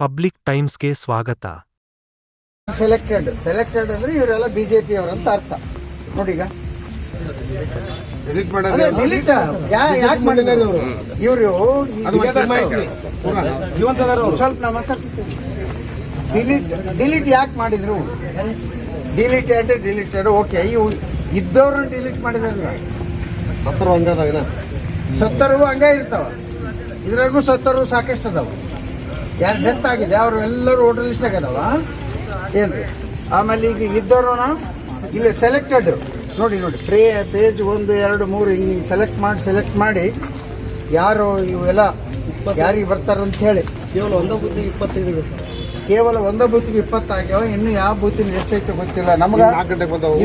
Public ಟೈಮ್ಸ್ಗೆ ಸ್ವಾಗತ. Selected selected ಅಂದ್ರೆ ಇವರೆಲ್ಲ ಬಿಜೆಪಿ ಅವರಂತ ಅರ್ಥ. ನೋಡಿ ಈಗ delete ಯಾಕೆ ಮಾಡಿದ್ದಾರೆ ಇವರು? ಇವರು ಸ್ವಲ್ಪ ನಾ ಮಾತಾಡ್ತೀನಿ ಡಿಲೀಟ್ ಡಿಲೀಟ್ ಯಾಕೆ ಮಾಡಿದ್ರು? ಡಿಲೀಟೆಡ್ ಡಿಲೀಟೆಡ್ ಓಕೆ ಇವು ಇದ್ದವ್ರನ್ನ ಡಿಲೀಟ್ ಮಾಡಿದಾರಲ್ಲ. ಸತ್ತರು ಹಂಗೆ ಇರ್ತಾವ. ಇದ್ರಾಗೂ ಸತ್ತರು ಸಾಕಷ್ಟು ಅದಾವ. ಯಾರು ಡೆತ್ ಆಗಿದೆ? ಅವರು ಎಲ್ಲರೂ ಓಟರ್ ಲಿಸ್ಟ್ ಅದಾವ ರೀ ಆಮೇಲೆ ಈಗ ಇದ್ದವ್ರನ್ನ ಇಲ್ಲಿ ಸೆಲೆಕ್ಟೆಡ್ ನೋಡಿ ನೋಡಿ ಪ್ರೇ ಪೇಜ್ ಒಂದು ಎರಡು ಮೂರು ಹಿಂಗೆ ಹಿಂಗೆ ಸೆಲೆಕ್ಟ್ ಮಾಡಿ ಸೆಲೆಕ್ಟ್ ಮಾಡಿ ಯಾರು ಇವೆಲ್ಲ ಯಾರಿಗೆ ಬರ್ತಾರೆ ಅಂತ ಹೇಳಿ. ಕೇವಲ ಒಂದೇ ಬುದ್ಧಿ ಇಪ್ಪತ್ತೈದು ಕೇವಲ ಒಂದೇ ಬೂತಿಗೆ ಇಪ್ಪತ್ತಾಗ್ಯಾವ ಇನ್ನು ಯಾವ ಬೂತಿನ ಎಷ್ಟೈತೆ ಗೊತ್ತಿಲ್ಲ. ನಮ್ಗೆ ಗಂಟೆಗೆ ಬಂದವು.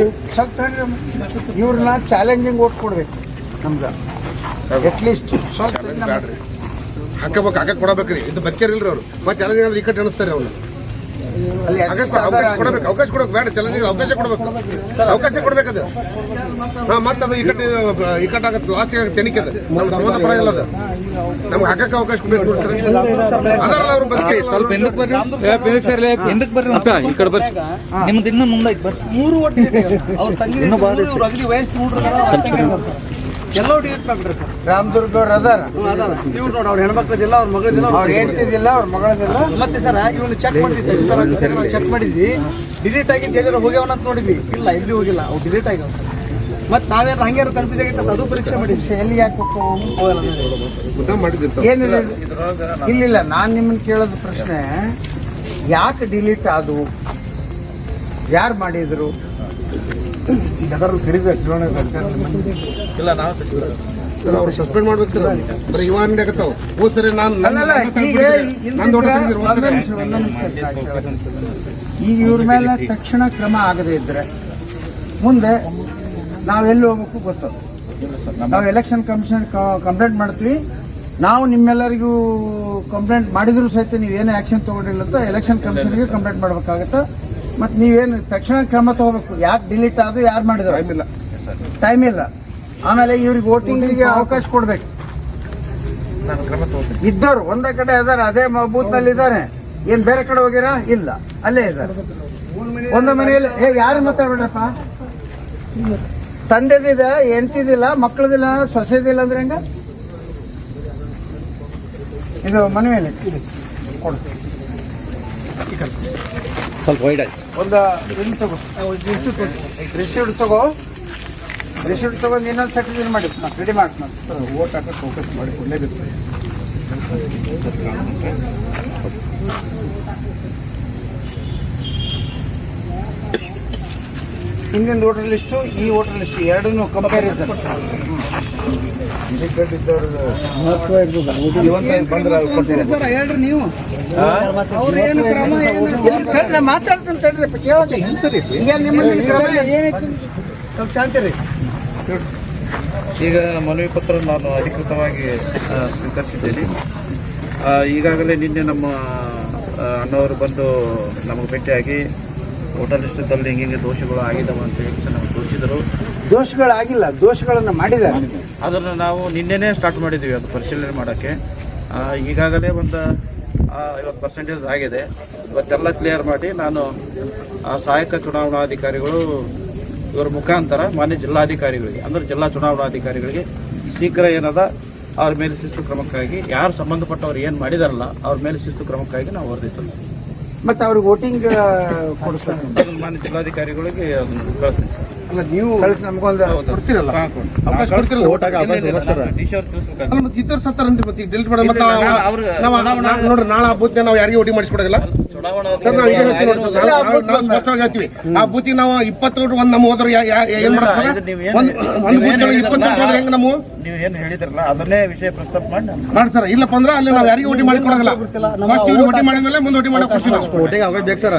ಇವ್ರನ್ನ ಚಾಲೆಂಜಿಂಗ್ ಓಟ್ ಕೊಡ್ಬೇಕು ನಮ್ಗೆ. ಅಟ್ಲೀಸ್ಟ್ ಸ್ವಲ್ಪ ಹಾಕಬೇಕು ಹಾಕಕ್ ಕೊಡಬೇಕ್ರಿ. ಇದು ಬಚ್ಚರಿಲ್ರಿ ಅವರು. ಮತ್ತೆ ಚಾಲೆಂಜ್ ಏನಾದ್ರು ಈ ಕಡೆ ಅನಿಸ್ತಾರೆ ಅವ್ರು. ಅಲ್ಲಿ ಅವಕಾಶ ಕೊಡಬೇಕು ಅವಕಾಶ ಕೊಡಬೇಕು ಬೇಡ ಚಾಲೆಂಜ್ ಅವಕಾಶ ಕೊಡಬೇಕು. ಅವಕಾಶ ಕೊಡ್ಬೇಕದು ಹಾ ಮತ್ತೆ ಅದು ಈ ಕಡೆ ಈ ಕಡೆ ಆಗತ್ತೆ ಲಾಸ್ಟ್ ತೆನಿಕೆ ಅದು. ನಮ್ಗೆ ಸಂಬಂಧ ಪಡ ಇಲ್ಲ ಅದು. ನಮ್ಗೆ ಹಾಕಕ್ಕೆ ಅವಕಾಶ ಕೊಡ್ಬೇಕು ನೋಡಿ ಸರ್. ಅದರಲ್ಲ ಅವ್ರು ಬದುಕಿ ಸ್ವಲ್ಪ ಹಿಂದಕ್ಕೆ ಬರ್ರಿ. ಹಿಂದಕ್ಕೆ ಬರ್ರಿ. ಅಕ್ಕ ಈ ಕಡೆ ಬರ್ರಿ. ನಿಮ್ದು ಇನ್ನೂ ಮುಂದೈತೆ ಬರ್ರಿ. ಮೂರು ಒಟ್ಟಿಗೆ ಅವ್ರ ತಂಗಿ ಇನ್ನೂ ಭಾಳ ವಯಸ್ಸು ನೋಡ್ರಿ ಎಲ್ಲೋ ಡಿಲೀಟ್ ಮಾಡ್ಬಿಡ್ರಿ ಸರ್. ರಾಮದುರ್ಗ ಅವ್ರು ಅದಾರ? ನೀವು ನೋಡಿ ಅವ್ರ ಹೆಣ್ಮಕ್ಳದಿಲ್ಲ ಅವ್ರ ಮಗಳದಿಲ್ಲ ಅವ್ರು ಹೇಳ್ತಿದ್ದಿಲ್ಲ ಅವ್ರ ಮಗಳದಿಲ್ಲ ಮತ್ತೆ ಸರ್ ಇವನು ಚೆಕ್ ಮಾಡಿದ್ವಿ ಚೆಕ್ ಮಾಡಿದ್ವಿ. ಡಿಲೀಟ್ ಆಗಿದ್ದು ಎಲ್ಲರೂ ಹೋಗ್ಯಾವನ ಅಂತ ನೋಡಿದ್ವಿ. ಇಲ್ಲ ಇಲ್ಲಿ ಹೋಗಿಲ್ಲ ಅವು ಡಿಲೀಟ್ ಆಗ್ಯಾವ ಸರ್ ಮತ್ತೆ ನಾವೇನು ಹಂಗೇನು ಕನ್ಫ್ಯೂಸ್ ಆಗಿತ್ತು ಅದು ಪರೀಕ್ಷೆ ಮಾಡಿದ್ವಿ. ಎಲ್ಲಿ ಯಾಕೆ ಏನಿಲ್ಲ. ಇಲ್ಲಿಲ್ಲ ನಾನು ನಿಮ್ಮನ್ನ ಕೇಳೋದು ಪ್ರಶ್ನೆ ಯಾಕೆ ಡಿಲೀಟ್ ಆದವು? ಯಾರು ಮಾಡಿದ್ರು? ಇಲ್ಲ ನಾವು ಸರ್ ಅವ್ರು ಸಸ್ಪೆಂಡ್ ಮಾಡ್ಬೇಕು ಸರ್ ಬರೀ ಇವ ಅಂಗಡಿ ಆಗತ್ತಾವ ಹ್ಞೂ ಸರಿ ನಾನು ನನ್ನ. ಈಗ ಇವ್ರ ಮೇಲೆ ತಕ್ಷಣ ಕ್ರಮ ಆಗದೇ ಇದ್ರೆ ಮುಂದೆ ನಾವೆಲ್ಲಿ ಹೋಗ್ಬೇಕು ಗೊತ್ತು. ನಾವು ಎಲೆಕ್ಷನ್ ಕಮಿಷನ್ ಕಂಪ್ಲೇಂಟ್ ಮಾಡ್ತೀವಿ ನಾವು ನಿಮ್ಮೆಲ್ಲರಿಗೂ ಕಂಪ್ಲೇಂಟ್ ಮಾಡಿದ್ರು ಸಹಿತ ನೀವೇನು ಆ್ಯಕ್ಷನ್ ತೊಗೊಂಡಿಲ್ಲ ಅಂತ ಎಲೆಕ್ಷನ್ ಕಮಿಷನ್ಗೆ ಕಂಪ್ಲೇಂಟ್ ಮಾಡಬೇಕಾಗತ್ತೆ. ಮತ್ತು ನೀವೇನು ತಕ್ಷಣ ಕ್ರಮ ತಗೋಬೇಕು. ಯಾಕೆ ಡಿಲೀಟ್ ಆದ್ರು ಯಾರು ಮಾಡಿದ್ರು. ಇಲ್ಲ. ಟೈಮ್ ಇಲ್ಲ. ಆಮೇಲೆ ಇವ್ರಿಗೆ ವೋಟಿಂಗಿಗೆ ಅವಕಾಶ ಕೊಡಬೇಕು. ಇದ್ದವರು ಒಂದೇ ಕಡೆ ಇದ್ದಾರೆ ಅದೇ ಬೂತ್ನಲ್ಲಿ ಇದ್ದಾರೆ. ಏನು ಬೇರೆ ಕಡೆ ಹೋಗಿರಾ? ಇಲ್ಲ. ಅಲ್ಲೇ ಇದ್ದಾರೆ. ಒಂದು ಮನೆಯಲ್ಲಿ ಏ ಯಾರು ಮಾತಾಡ್ಬೇಡಪ್ಪ ತಂದೆದಿದೆ ಎಂತಿದಿಲ್ಲ ಮಕ್ಕಳದಿಲ್ಲ ಸೊಸೆದಿಲ್ಲ ಅಂದ್ರೆ ಹೆಂಗ? ಇದು ಮನೆಯಲ್ಲಿ ಕೊಡು ಸ್ವಲ್ಪ ವೈಡ್ ಆಯ್ತು ಒಂದು ಇದು ತಗೋ. ರಿಸೀವ್ಡ್ ತಗೋ? ರಿಸೀವ್ಡ್ ತಗೊಂಡು ಇನ್ನೊಂದು ಸೆಟ್ ಇದು ಮಾಡಿ. ರೆಡಿ ಮಾಡ್ತೀನಿ ಓಟ್ ಹಾಕಕ್ಕೆ ಫೋಕಸ್ ಮಾಡಿ ಕೊಡಲೇಬೇಕು. ಹಿಂದಿನ ವೋಟರ್ ಲಿಸ್ಟು ಈ ವೋಟರ್ ಲಿಸ್ಟು ಎರಡನ್ನೂ ಕಂಪ್ಯಾರಿಸನ್ ಹೇಳ್ರಿ ಮಾತಾಡ್ತೀನಿ ತಡ್ರಿ ಈಗ ಸ್ವಲ್ಪ ಶಾಂತಿ ರೀ ಈಗ ಮನವಿ ಪತ್ರ ನಾನು ಅಧಿಕೃತವಾಗಿ ಸ್ವೀಕರಿಸಿದ್ದೇನೆ. ಆ, ಈಗಾಗಲೇ ನಿನ್ನೆ ನಮ್ಮ ಅಣ್ಣವರು ಬಂದು ನಮಗೆ ಭೇಟಿಯಾಗಿ ವೋಟರ್ ಲಿಸ್ಟದಲ್ಲಿ ಹಿಂಗೆ ದೋಷಗಳು ಆಗಿದ್ದಾವೆ ಅಂತ ಹೇಳಿ ನಮಗೆ ತೋರಿಸಿದರು. ದೋಷಗಳಾಗಿಲ್ಲ ದೋಷಗಳನ್ನು ಮಾಡಿದ್ದಾರೆ. ಅದನ್ನು ನಾವು ನಿನ್ನೆನೇ ಸ್ಟಾರ್ಟ್ ಮಾಡಿದ್ದೀವಿ ಅದು ಪರಿಶೀಲನೆ ಮಾಡೋಕ್ಕೆ. ಈಗಾಗಲೇ ಒಂದು ಐವತ್ತು ಪರ್ಸೆಂಟೇಜ್ ಆಗಿದೆ. ಇವತ್ತೆಲ್ಲ ಕ್ಲಿಯರ್ ಮಾಡಿ ನಾನು ಆ ಸಹಾಯಕ ಚುನಾವಣಾಧಿಕಾರಿಗಳು ಇವರ ಮುಖಾಂತರ ಮಾನ್ಯ ಜಿಲ್ಲಾಧಿಕಾರಿಗಳಿಗೆ ಅಂದರೆ ಜಿಲ್ಲಾ ಚುನಾವಣಾಧಿಕಾರಿಗಳಿಗೆ ಶೀಘ್ರ ಏನದ ಅವ್ರ ಮೇಲೆ ಶಿಸ್ತು ಕ್ರಮಕ್ಕಾಗಿ ಯಾರು ಸಂಬಂಧಪಟ್ಟವ್ರು ಏನು ಮಾಡಿದಾರಲ್ಲ ಅವ್ರ ಮೇಲೆ ಶಿಸ್ತು ಕ್ರಮಕ್ಕಾಗಿ ನಾವು ವರದಿ ಸಲ್ಲಿಸ್ತೀವಿ. ಮತ್ತೆ ಅವ್ರಿಗೆ ವೋಟಿಂಗ್ ಕೊಡಿಸ್ತಾರೆ. ಮಾನ್ಯ ಜಿಲ್ಲಾಧಿಕಾರಿಗಳಿಗೆ ಅದನ್ನು ಕಳಿಸ್ತೀನಿ. ಸರ್ ಅಲ್ಲ ನೀವು ಕಳಿಸಿ ನಮಗೊಂದು ಕೊಡ್ತೀರಲ್ಲ? ಅವಕಾಶ ಕೊಡ್ತಿರಲ್ಲ ಓಟ್ ಅಲ್ಲ ಮತ್ತೆ ಇತರ ಸತ್ತಾರಂತೆ ಮತ್ತೆ ಡಿಲೀಟ್ ಮಾಡಿ ಮತ್ತೆ ಇಲ್ಲ, ನಾವು- ಅವ್ರು- ನಾವು ನಾವು ನೋಡ್ರಿ ನಾಳೆ ಹಬ್ಬದ ನಾವು ಯಾರಿಗೆ ಓಟಿ ಮಾಡಿಸ್ಕೊಡೋದಿಲ್ಲ. ಸರ್ ನಾವು ಈಗ ಹೇಳ್ತೀವಿ ನೋಡಿ ಸರ್, ನಾವು- ನಾವು- ನಾವು ಸ್ಪಷ್ಟವಾಗಿ ಹೇಳ್ತೀವಿ. ಆ ಬೂತಿಗೆ ನಾವು ಇಪ್ಪತ್ತೋಟು ಒಂದು ನಮ್ಮ ಹೋದ್ರೆ ಯಾ- ಯಾ- ಏನ್ ಮಾಡ್ತಾರೆ ಇದು ಒಂದು ಒಂದು ಬೂತ್ ಇಪ್ಪತ್ತೋಟು ಹೋದ್ರೆ ಹೆಂಗ್ ನಾವು ನೀವು ಏನು ಹೇಳಿದ್ರಲ್ಲ ಅದನ್ನೇ ವಿಷಯ ಪ್ರಸ್ತಾಪ ಮಾಡಿ ನಾನು ಸರ್ ಇಲ್ಲಪ್ಪ ಅಂದ್ರೆ ಅಲ್ಲಿ ನಾವು ಯಾರಿಗೂ ಓಟಿ ಮಾಡಿ ಕೊಡೋದಿಲ್ಲ ಫಸ್ಟ್ ಇವ್ರು ಓಟಿ ಮಾಡಿದ್ಮೇಲೆ ಮುಂದೆ ಓಟಿ ಮಾಡಕ್ ಖುಷಿ ನಾವು. ಒಟ್ಟಿಗೆ ಅವಾಗ ಬೇಕು ಸರ್.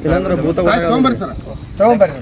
ಇಲ್ಲಾಂದ್ರೆ ಭೂತ ಆಯ್ತು, ತೊಗೊಂಬರ್ರಿ ಸರ್. ತಗೊಂಬರ್ರಿ